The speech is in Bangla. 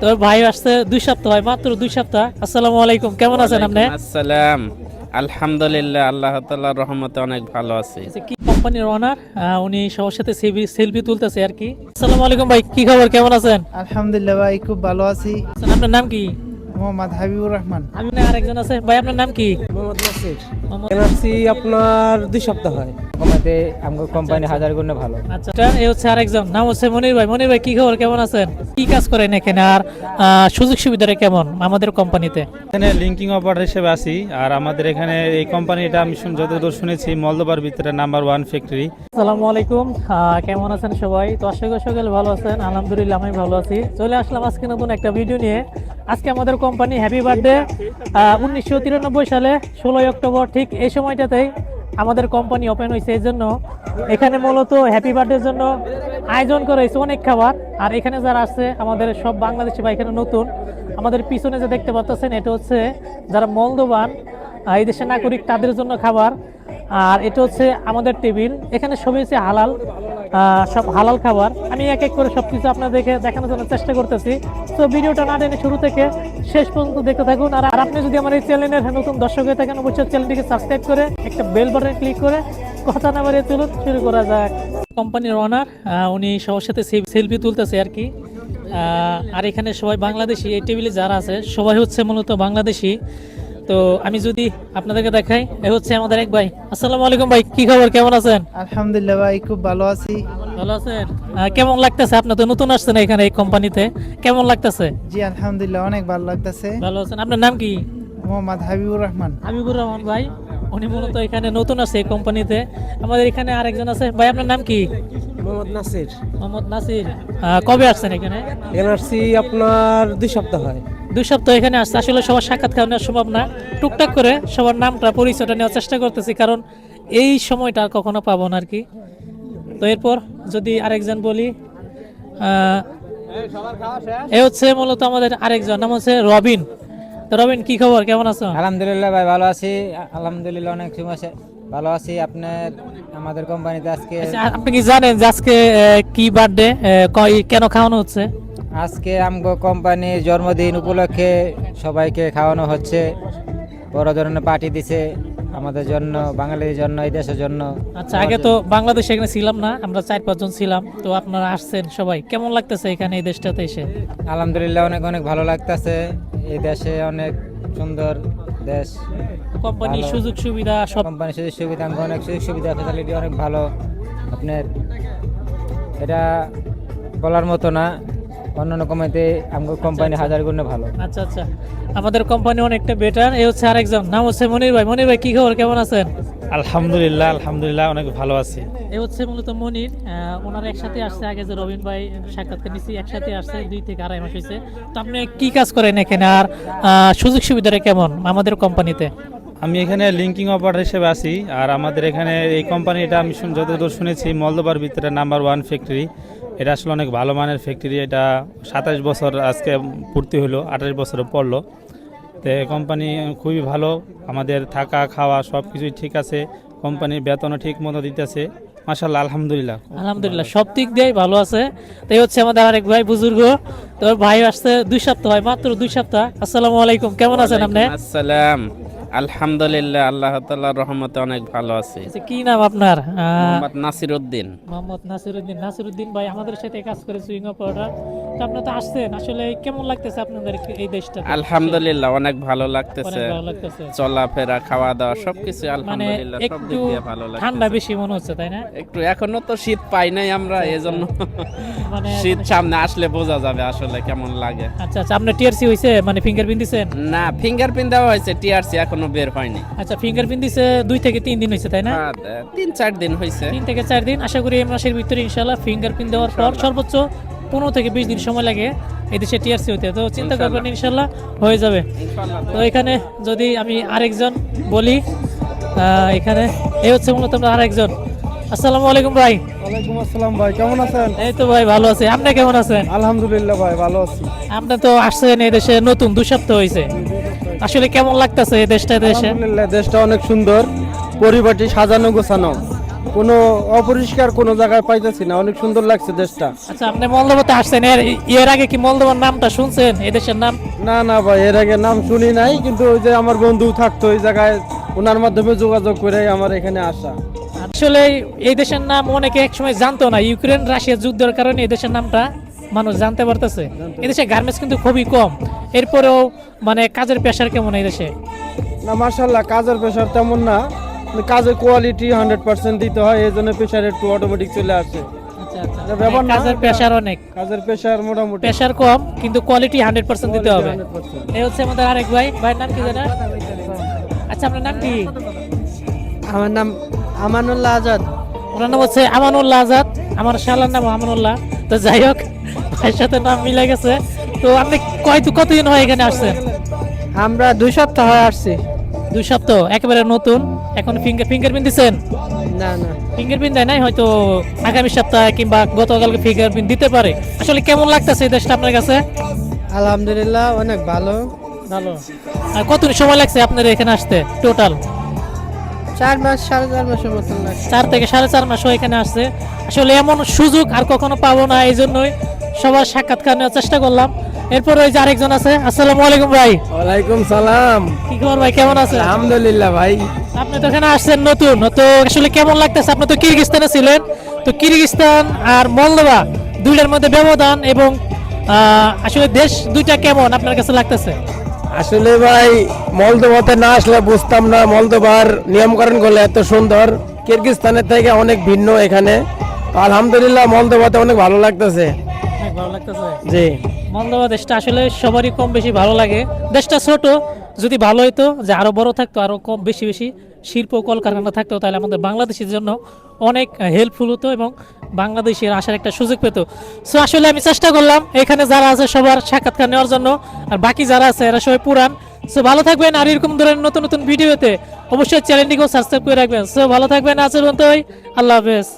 তো ভাই আসছে দুই সপ্তাহ হয় মাত্র দুই সপ্তাহ। আসসালামু আলাইকুম কেমন আছেন আপনি? আসসালাম। আলহামদুলিল্লাহ আল্লাহ তাআলার রহমতে অনেক ভালো আছি। আচ্ছা, কি কোম্পানির ওনার উনি সবার সাথে সেলফি সেলফি তুলতেছে আর কি। আসসালামু আলাইকুম ভাই কি খবর? কেমন আছেন? আলহামদুলিল্লাহ ভাই খুব ভালো আছি। আচ্ছা, আপনার নাম কি? মোহাম্মদ হাবিবুর রহমান। আমি না আরেকজন আছে। ভাই আপনার নাম কি? মোহাম্মদ নাসির। এনআরসি আপনার দুই সপ্তাহ হয়। কমাতে আমার কোম্পানি হাজার গুণে ভালো। আচ্ছা এটা এ হচ্ছে আরেকজন। নাম হচ্ছে মনির ভাই। মনির ভাই কি খবর? কেমন আছেন? কি কাজ করেন এখানে? আর সুযোগ সুবিধাটা কেমন আমাদের কোম্পানিতে এখানে লিঙ্কিং অপারেটর হিসেবে আছি। আর আমাদের এখানে এই কোম্পানিটা আমি শুন- যতদূর শুনেছি মলদোবার ভিতরে নাম্বার ওয়ান ফ্যাক্টরি আসসালামু আলাইকুম। আহ, কেমন আছেন সবাই? তো আশা করি সকালে ভালো আছেন। আলহামদুলিল্লাহ আমি ভালো আছি। চলে আসলাম আজকে নতুন একটা ভিডিও নিয়ে। আজকে আমাদের কোম্পানি হ্যাপি বার্থডে উনিশশো তিরানব্বই সালে ষোলোই অক্টোবর, ঠিক এই সময়টাতেই আমাদের কোম্পানি ওপেন হয়েছে এই জন্য। এখানে মূলত হ্যাপি বার্থডের জন্য আয়োজন করা হয়েছে অনেক খাবার। আর এখানে যারা আসছে আমাদের সব বাংলাদেশি বা এখানে নতুন, আমাদের পিছনে যে দেখতে পাচ্ছেন এটা হচ্ছে যারা মলদোবান এই দেশের নাগরিক, তাদের জন্য খাবার। আর এটা হচ্ছে আমাদের টেবিল। এখানে সবই হচ্ছে হালাল। সব হালাল খাবার। আমি এক এক করে সব সবকিছু আপনাদেরকে দেখানোর জন্য চেষ্টা করতেছি। তো ভিডিওটা না টেনে শুরু থেকে শেষ পর্যন্ত দেখতে থাকুন। আর আর আপনি যদি আমার এই চ্যানেলের নতুন দর্শক হয়ে থাকেন, অবশ্যই চ্যানেলটিকে সাবস্ক্রাইব করে একটা বেল বাটন ক্লিক করে কথা না বাড়িয়ে চলুন শুরু করা যাক। কোম্পানির ওনার উনি সবার সাথে সেলফি তুলতেছে আর কি। আর এখানে সবাই বাংলাদেশি, এই টেবিলে যারা আছে, সবাই হচ্ছে মূলত বাংলাদেশি। তো আমি যদি আপনাদেরকে দেখাই এ হচ্ছে আমাদের এক ভাই। আসসালামু আলাইকুম ভাই কি খবর? কেমন আছেন? আলহামদুলিল্লাহ ভাই খুব ভালো আছি। ভালো আছেন? কেমন লাগতেছে? আপনি তো নতুন আসছেন এখানে এই কোম্পানিতে। কেমন লাগতেছে? জি আলহামদুলিল্লাহ অনেক ভালো লাগতেছে। ভালো আছেন। আপনার নাম কি? মোহাম্মদ হাবিবুর রহমান। হাবিবুর রহমান ভাই উনি মূলত এখানে নতুন আছে এই কোম্পানিতে। আমাদের এখানে আরেকজন আছে। ভাই আপনার নাম কি? মোহাম্মদ নাসির। মোহাম্মদ নাসির। কবে আসছেন এখানে? এনআরসি আপনার দুই সপ্তাহ হয়। দুই সপ্তাহ এখানে আসছে। আসলে সবার সাক্ষাৎকার নেওয়া সম্ভব না। টুকটাক করে সবার নামটা পরিচয়টা নেওয়ার চেষ্টা করতেছি কারণ এই সময়টা আর কখনো পাবো না আর কি। তো এরপর যদি আরেকজন বলি এ হচ্ছে মূলত আমাদের আরেকজন নাম হচ্ছে রবিন। তো রবিন কি খবর? কেমন আছো? আলহামদুলিল্লাহ ভাই ভালো আছি। আলহামদুলিল্লাহ অনেক সময় ভালো আছি। আপনার আমাদের কোম্পানিতে আজকে আচ্ছা, আপনি কি জানেন যে আজকে কি বার্থডে কেন খাওয়ানো হচ্ছে? আজকে আমগো কোম্পানির জন্মদিন উপলক্ষে সবাইকে খাওয়ানো হচ্ছে। বড় ধরনের পার্টি দিছে আমাদের জন্য বাঙালির জন্য এই দেশের জন্য। আচ্ছা আগে তো বাংলাদেশে এখানে ছিলাম না আমরা চার পাঁচজন ছিলাম। তো আপনারা আসছেন সবাই কেমন লাগতেছে এখানে এই দেশটাতে এসে? আলহামদুলিল্লাহ অনেক অনেক ভালো লাগতেছে। এই দেশে অনেক সুন্দর দেশ। কোম্পানির সুযোগ সুবিধা সব কোম্পানির সুযোগ সুবিধা অনেক সুযোগ সুবিধা ফ্যাসিলিটি অনেক ভালো। আপনার এটা বলার মতো না। অন্যান্য কোম্পানিতে আমার কোম্পানি হাজার গুণে ভালো। আচ্ছা আচ্ছা। আমাদের কোম্পানি অনেকটা বেটার এই হচ্ছে আরেকজন। নাম হচ্ছে মনির ভাই। মনির ভাই কি খবর? কেমন আছেন? আলহামদুলিল্লাহ আলহামদুলিল্লাহ অনেক ভালো আছি। এই হচ্ছে মূলত মনির। ওনারা একসাথে আসছে আগে যে রবিন ভাই সাক্ষাৎকার নিচ্ছি একসাথে আসছে দুই থেকে আড়াই মাস হয়েছে তো আপনি কি কাজ করেন এখানে? আর আহ, সুযোগ সুবিধাটা কেমন আমাদের কোম্পানিতে? আমি এখানে লিঙ্কিং অপারেটর হিসেবে আছি। আর আমাদের এখানে এই কোম্পানিটা আমি যতদূর শুনেছি মলদোবার ভিতরে নাম্বার ওয়ান ফ্যাক্টরি এটা আসলে অনেক ভালো মানের ফ্যাক্টরি এটা সাতাশ বছর আজকে পূর্তি হলো আঠাশ বছরে পড়ল। তো কোম্পানি খুবই ভালো আমাদের থাকা খাওয়া সব কিছুই ঠিক আছে কোম্পানির বেতনও ঠিক মতো দিতেছে মাসাল্লাহ আলহামদুলিল্লাহ। আলহামদুলিল্লাহ সব দিক দিয়েই ভালো আছে। তো এই হচ্ছে আমাদের আরেক ভাই বুজুর্গ তো ভাই আসছে দুই সপ্তাহ হয় মাত্র দুই সপ্তাহ। আসসালামু আলাইকুম কেমন আছেন আপনি? আসসালাম। আলহামদুলিল্লাহ আল্লাহ তাআলার রহমতে অনেক ভালো আছি। আচ্ছা, কি নাম আপনার? মোহাম্মদ নাসির উদ্দিন মোহাম্মদ নাসিরুদ্দিন। নাসিরুদ্দিন ভাই আমাদের সাথে কাজ করে সুইং অপারেটর তো আপনি তো আসছেন আসলে কেমন লাগতেছে আপনাদের এই দেশটা? আলহামদুলিল্লাহ অনেক ভালো লাগতেছে। চলাফেরা খাওয়া দাওয়া সবকিছু মানে আলহামদুলিল্লাহ সব দিক দিয়ে ভালো ঠান্ডা বেশি মনে হচ্ছে তাই না? একটু এখনও তো শীত পাই নাই আমরা এজন্য। মানে শীত সামনে আসলে বোঝা যাবে আসলে কেমন লাগে। আচ্ছা আচ্ছা আপনার টিআরসি হয়েছে মানে ফিঙ্গারপ্রিন্ট দিছেন? না ফিঙ্গারপ্রিন্ট দেওয়া হয়েছে টিআরসি এখনও বের হয়নি। আচ্ছা ফিঙ্গারপ্রিন্ট দিছে দুই থেকে তিন দিন হয়েছে তাই না? তিন চার দিন হয়েছে। তিন থেকে চার দিন আশা করি এই মাসের ভিতরে ইনশাল্লাহ ফিঙ্গারপ্রিন্ট দেওয়ার পর সর্বোচ্চ পনেরো থেকে বিশ দিন সময় লাগে এই দেশে টিআরসি হতে। তো চিন্তা করবেন ইনশাল্লাহ হয়ে যাবে। তো এখানে যদি আমি আরেকজন বলি এখানে এই হচ্ছে মূলত আমরা আরেকজন। আসসালামু আলাইকুম ভাই। ওয়ালাইকুম আসসালাম ভাই কেমন আছেন? এই তো ভাই ভালো আছে। আপনি কেমন আছেন? আলহামদুলিল্লাহ ভাই ভালো আছি। আপনি তো আসছেন এই দেশে নতুন দু সপ্তাহ হয়েছে। আসলে কেমন লাগতেছে এই দেশটা দেশে? আলহামদুলিল্লাহ দেশটা অনেক সুন্দর পরিবারটি সাজানো গোছানো। কোনো অপরিষ্কার কোনো জায়গায় পাইতেছি না অনেক সুন্দর লাগছে দেশটা। আচ্ছা আপনি মলদোবাতে আসছেন এর এর আগে কি মলদোবার নামটা শুনছেন এই দেশের নাম? না না ভাই এর আগে নাম শুনি নাই কিন্তু ওই যে আমার বন্ধু থাকতো ওই জায়গায় ওনার মাধ্যমে যোগাযোগ করে আমার এখানে আসা। আসলে এই দেশের নাম অনেকে একসময় জানতো না ইউক্রেন রাশিয়া যুদ্ধের কারণে এই দেশের নামটা মানুষ জানতে পারতেছে। এদেশে গার্মেন্টস কিন্তু খুবই কম। এরপরেও মানে কাজের পেশার কেমন এই দেশে? না মার্শাল্লাহ কাজের প্রেশার তেমন না। কাজের কোয়ালিটি হান্ড্রেড পার্সেন্ট দিতে হয় এই জন্য প্রেশার একটু অটোমেটিক চলে আসে। আচ্ছা আচ্ছা। কাজের এটা- অনেক। কাজের প্রেশার মোটামুটি। পেশার কম কিন্তু কোয়ালিটি হান্ড্রেড পার্সেন্ট দিতে হবে। এই হচ্ছে আমাদের আরেক ভাই। ভাইয়ের নাম কি জানা আচ্ছা আপনার নাম কি? আমার নাম আমানুল্লাহ আজাদ। ওনার নাম হচ্ছে আমানুল্লাহ আজাদ। আমার শালার নাম আমানুল্লাহ। তো যাই হোক ভাইয়ের সাথে নাম মিলে গেছে। তো আপনি কয় কতদিন হয় এখানে আসছেন? আমরা দুই সপ্তাহ হয়ে আসছি। দুই সপ্তাহ? একেবারে নতুন? এখন ফিঙ্গার ফিঙ্গারপ্রিন্ট দিচ্ছেন? না না। ফিঙ্গারপ্রিন্ট দেয় নাই? হয়তো আগামী সপ্তাহে কিংবা গতকালকে ফিঙ্গারপ্রিন্ট দিতে পারে। আসলে কেমন লাগতেছে এই দেশটা আপনার কাছে? আলহামদুলিল্লাহ অনেক ভালো। ভালো। আর কতদিন সময় লাগছে আপনার এখানে আসতে টোটাল চার মাস সাড়ে চার মাসের মতন চার থেকে সাড়ে চার মাসও এখানে আসছে আসলে এমন সুযোগ আর কখনো পাবো না এই জন্যই সবার সাক্ষাৎকার নেওয়ার চেষ্টা করলাম। এরপর ওই যে আরেকজন আছে। আসসালামু আলাইকুম ভাই। ওয়ালাইকুম সালাম। কি খবর ভাই কেমন আছেন? আলহামদুলিল্লাহ ভাই। আপনি তো এখানে আসছেন নতুন। তো আসলে কেমন লাগতেছে? আপনি তো কিরগিস্তানে ছিলেন। তো কিরগিস্তান আর মলদোবা দুইটার মধ্যে ব্যবধান এবং আসলে দেশ দুইটা কেমন আপনার কাছে লাগতেছে? আসলে ভাই মলদোবাতে না আসলে বুঝতাম না। মলদোবার নিয়মকরণগুলো এত সুন্দর। কিরগিস্তানের থেকে অনেক ভিন্ন এখানে। আলহামদুলিল্লাহ মলদোবাতে অনেক ভালো লাগতেছে। ভালো লাগতেছে? জি। দেশটা আসলে সবারই কম বেশি ভালো লাগে। দেশটা ছোট যদি ভালো হতো যে বড় থাকতো কম বেশি বেশি শিল্প কলকারখানা থাকতো তাহলে আমাদের বাংলাদেশের জন্য অনেক হেল্পফুল হতো এবং বাংলাদেশের আসার একটা সুযোগ পেত। সো আসলে আমি চেষ্টা করলাম এখানে যারা আছে সবার সাক্ষাৎকার নেওয়ার জন্য আর বাকি যারা আছে এরা সবাই পুরান। সো ভালো থাকবেন আর এরকম ধরনের নতুন নতুন ভিডিওতে অবশ্যই চ্যানেলটিকেও সাবস্ক্রাইব করে রাখবেন। সো ভালো থাকবেন আজ আল্লাহ হাফেজ।